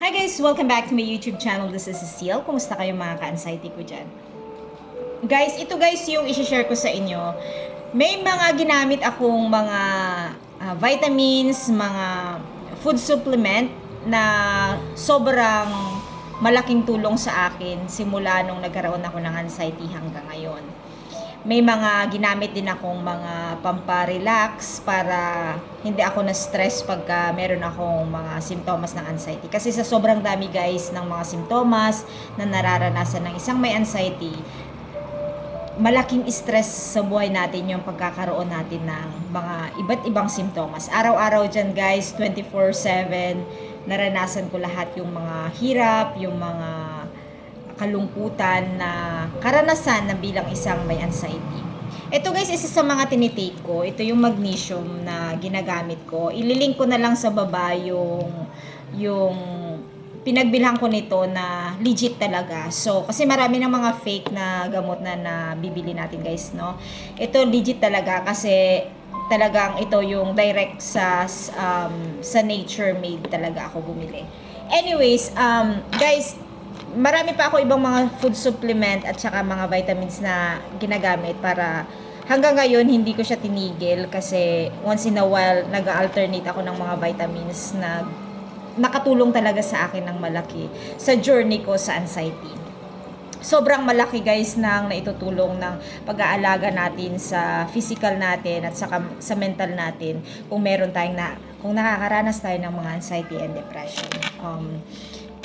Hi guys! Welcome back to my YouTube channel. This is Cecile. Kumusta kayo mga ka-anxiety ko dyan? Guys, ito guys yung isi-share ko sa inyo. May mga ginamit akong mga ah, vitamins, mga food supplement na sobrang malaking tulong sa akin simula nung nagkaroon ako ng anxiety hanggang ngayon. May mga ginamit din akong mga pamparelax para hindi ako na-stress pagka meron akong mga simptomas ng anxiety. Kasi sa sobrang dami guys ng mga simptomas na nararanasan ng isang may anxiety, malaking stress sa buhay natin yung pagkakaroon natin ng mga iba't ibang simptomas. Araw-araw dyan guys, 24-7, naranasan ko lahat yung mga hirap, yung mga kalungkutan na karanasan na bilang isang may anxiety. Ito guys, isa sa mga tinitake ko. Ito yung magnesium na ginagamit ko. Ililink ko na lang sa baba yung, yung pinagbilhan ko nito na legit talaga. So, kasi marami ng mga fake na gamot na nabibili natin guys, no? Ito legit talaga kasi talagang ito yung direct sa um, sa nature made talaga ako bumili. Anyways, um, guys, marami pa ako ibang mga food supplement at saka mga vitamins na ginagamit para hanggang ngayon hindi ko siya tinigil kasi once in a while nag-alternate ako ng mga vitamins na nakatulong talaga sa akin ng malaki sa journey ko sa anxiety. Sobrang malaki guys ng naitutulong ng pag-aalaga natin sa physical natin at saka sa mental natin kung meron tayong na kung nakakaranas tayo ng mga anxiety and depression. Um,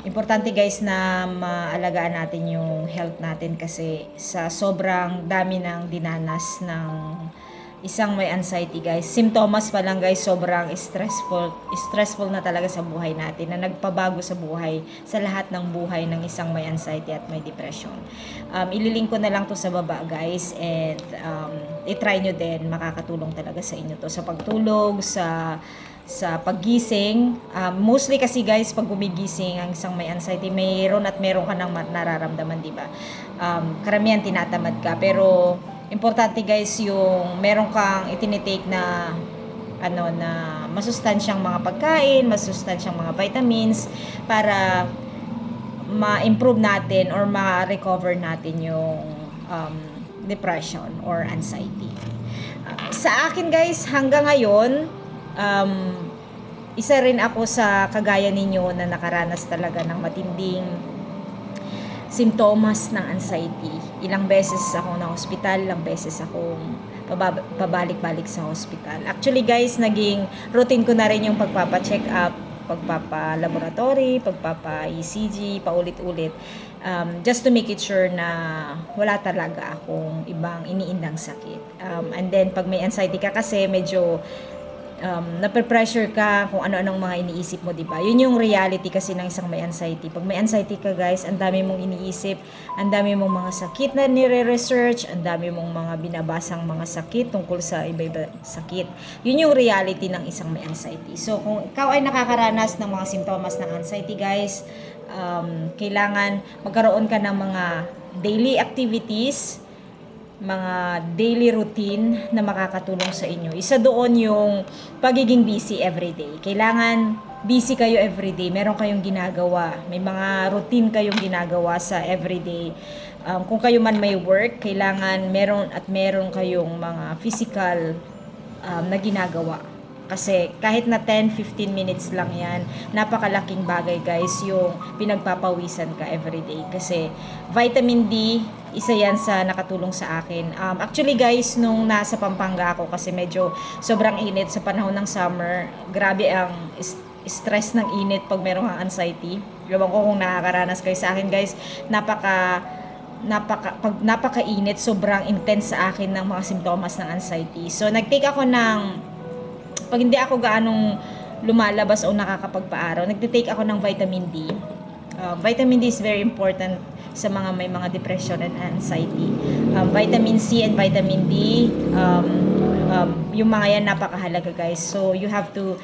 importante guys na maalagaan natin yung health natin kasi sa sobrang dami ng dinanas ng isang may anxiety guys. Simptomas pa lang guys, sobrang stressful, stressful na talaga sa buhay natin na nagpabago sa buhay, sa lahat ng buhay ng isang may anxiety at may depression. Um, ililink ko na lang to sa baba guys and um, itry nyo din, makakatulong talaga sa inyo to sa pagtulog, sa sa paggising. Um, mostly kasi guys, pag gumigising ang isang may anxiety, mayroon at meron ka nang ma- nararamdaman, di ba? Um, karamihan tinatamad ka. Pero, importante guys, yung meron kang itinitake na ano na masustansyang mga pagkain, masustansyang mga vitamins para ma-improve natin or ma-recover natin yung um, depression or anxiety. Uh, sa akin guys, hanggang ngayon, um, isa rin ako sa kagaya ninyo na nakaranas talaga ng matinding simptomas ng anxiety. Ilang beses ako na hospital, ilang beses akong pabalik-balik sa hospital. Actually guys, naging routine ko na rin yung pagpapa-check up, pagpapa-laboratory, pagpapa-ECG, paulit-ulit. Um, just to make it sure na wala talaga akong ibang iniindang sakit. Um, and then, pag may anxiety ka kasi, medyo um, nape-pressure ka kung ano-anong mga iniisip mo, di ba? Yun yung reality kasi ng isang may anxiety. Pag may anxiety ka, guys, ang dami mong iniisip, ang dami mong mga sakit na nire-research, ang dami mong mga binabasang mga sakit tungkol sa iba-iba sakit. Yun yung reality ng isang may anxiety. So, kung ikaw ay nakakaranas ng mga simptomas ng anxiety, guys, um, kailangan magkaroon ka ng mga daily activities, mga daily routine na makakatulong sa inyo. Isa doon yung pagiging busy everyday. Kailangan busy kayo everyday. Meron kayong ginagawa. May mga routine kayong ginagawa sa everyday. Um, kung kayo man may work, kailangan meron at meron kayong mga physical um, na ginagawa. Kasi kahit na 10-15 minutes lang yan, napakalaking bagay guys yung pinagpapawisan ka everyday. Kasi vitamin D, isa yan sa nakatulong sa akin. Um, actually guys, nung nasa Pampanga ako kasi medyo sobrang init sa panahon ng summer, grabe ang stress ng init pag meron kang anxiety. Ewan ko kung nakakaranas kayo sa akin guys, napaka napaka pag napakainit sobrang intense sa akin ng mga simptomas ng anxiety. So nagtake ako ng pag hindi ako gaanong lumalabas o nakakapagpaaraw, nagtitake ako ng vitamin D. Uh, vitamin D is very important sa mga may mga depression and anxiety. Um, vitamin C and vitamin D, um, um, yung mga yan napakahalaga guys. So you have to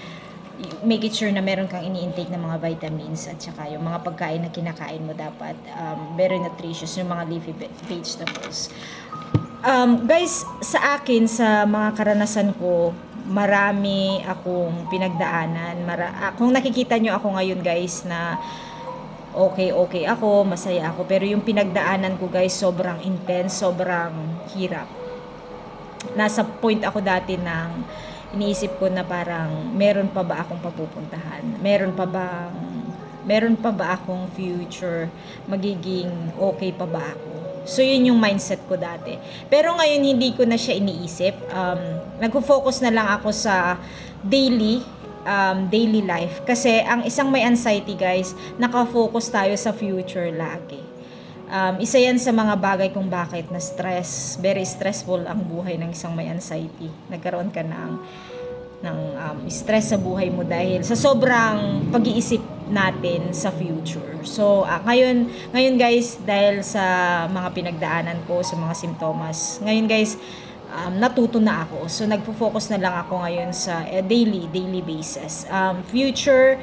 make it sure na meron kang ini-intake ng mga vitamins at saka yung mga pagkain na kinakain mo dapat um, very nutritious, yung mga leafy ve- vegetables. Um, guys, sa akin, sa mga karanasan ko, marami akong pinagdaanan. Mara- ah, kung nakikita nyo ako ngayon guys na okay, okay ako, masaya ako. Pero yung pinagdaanan ko guys, sobrang intense, sobrang hirap. Nasa point ako dati ng iniisip ko na parang meron pa ba akong papupuntahan? Meron pa bang meron pa ba akong future? Magiging okay pa ba ako? So, yun yung mindset ko dati. Pero ngayon, hindi ko na siya iniisip. Um, nagpo-focus na lang ako sa daily um, daily life. Kasi ang isang may anxiety, guys, nakafocus tayo sa future lagi. Um, isa yan sa mga bagay kung bakit na stress, very stressful ang buhay ng isang may anxiety. Nagkaroon ka ng, ng um, stress sa buhay mo dahil sa sobrang pag-iisip natin sa future. So, ah, ngayon, ngayon guys, dahil sa mga pinagdaanan ko, sa mga simptomas, ngayon guys, um, natuto na ako. So, nagpo-focus na lang ako ngayon sa eh, daily, daily basis. Um, future,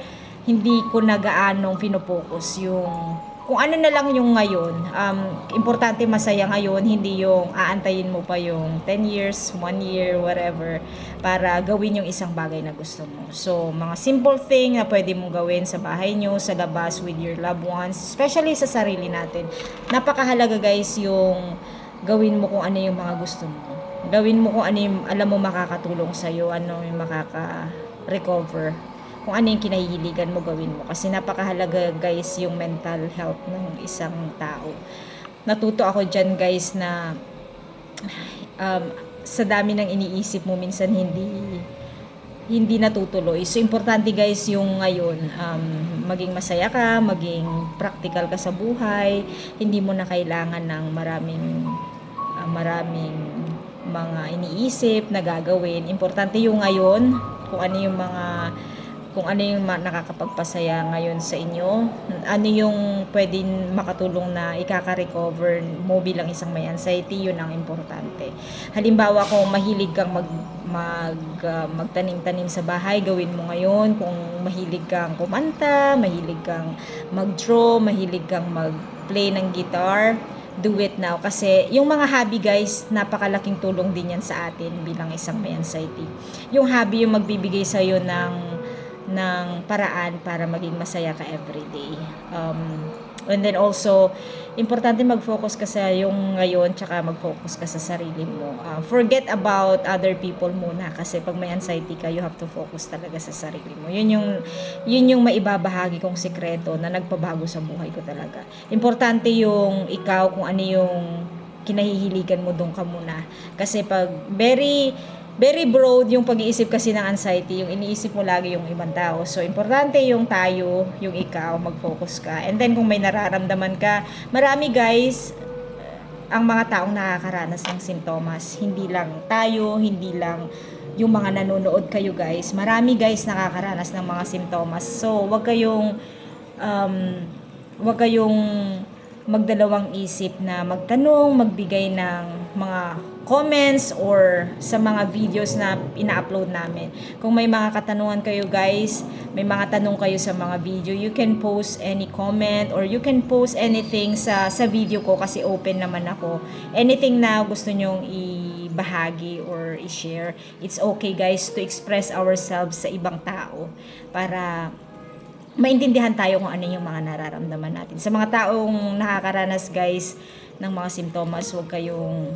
hindi ko na gaanong pinopokus yung kung ano na lang yung ngayon. Um, importante masaya ngayon, hindi yung aantayin mo pa yung 10 years, 1 year, whatever, para gawin yung isang bagay na gusto mo. So, mga simple thing na pwede mong gawin sa bahay nyo, sa labas, with your loved ones, especially sa sarili natin. Napakahalaga guys yung gawin mo kung ano yung mga gusto mo. Gawin mo kung ano yung alam mo makakatulong sa'yo, ano yung makaka-recover kung ano yung kinahihiligan mo gawin mo kasi napakahalaga guys yung mental health ng isang tao natuto ako dyan guys na um, sa dami ng iniisip mo minsan hindi hindi natutuloy. So, importante guys yung ngayon, um, maging masaya ka, maging practical ka sa buhay, hindi mo na kailangan ng maraming, ah, maraming mga iniisip na gagawin. Importante yung ngayon, kung ano yung mga kung ano yung nakakapagpasaya ngayon sa inyo, ano yung pwedeng makatulong na ikaka-recover mo bilang isang may anxiety, yun ang importante. Halimbawa kung mahilig kang mag, mag ah, magtanim-tanim sa bahay, gawin mo ngayon. Kung mahilig kang kumanta, mahilig kang mag-draw, mahilig kang mag-play ng guitar, do it now. Kasi yung mga hobby guys, napakalaking tulong din yan sa atin bilang isang may anxiety. Yung hobby yung magbibigay sa'yo ng ng paraan para maging masaya ka everyday. Um, and then also, importante mag-focus ka sa yung ngayon tsaka mag-focus ka sa sarili mo. Uh, forget about other people muna kasi pag may anxiety ka, you have to focus talaga sa sarili mo. Yun yung, yun yung maibabahagi kong sikreto na nagpabago sa buhay ko talaga. Importante yung ikaw kung ano yung kinahihiligan mo doon ka muna. Kasi pag very very broad yung pag-iisip kasi ng anxiety, yung iniisip mo lagi yung ibang tao. So, importante yung tayo, yung ikaw, mag-focus ka. And then, kung may nararamdaman ka, marami guys, ang mga taong nakakaranas ng simptomas. Hindi lang tayo, hindi lang yung mga nanonood kayo guys. Marami guys nakakaranas ng mga simptomas. So, wag kayong, um, wag kayong magdalawang isip na magtanong, magbigay ng mga comments or sa mga videos na ina-upload namin. Kung may mga katanungan kayo guys, may mga tanong kayo sa mga video, you can post any comment or you can post anything sa sa video ko kasi open naman ako. Anything na gusto nyong ibahagi or i-share, it's okay guys to express ourselves sa ibang tao para maintindihan tayo kung ano yung mga nararamdaman natin. Sa mga taong nakakaranas guys ng mga simptomas, huwag kayong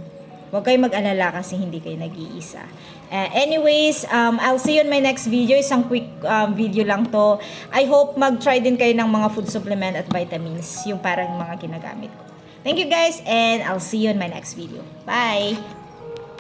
Huwag kayong mag-alala kasi hindi kayo nag-iisa. Uh, anyways, um, I'll see you in my next video. Isang quick um, video lang to. I hope mag-try din kayo ng mga food supplement at vitamins. Yung parang mga ginagamit ko. Thank you guys and I'll see you in my next video. Bye!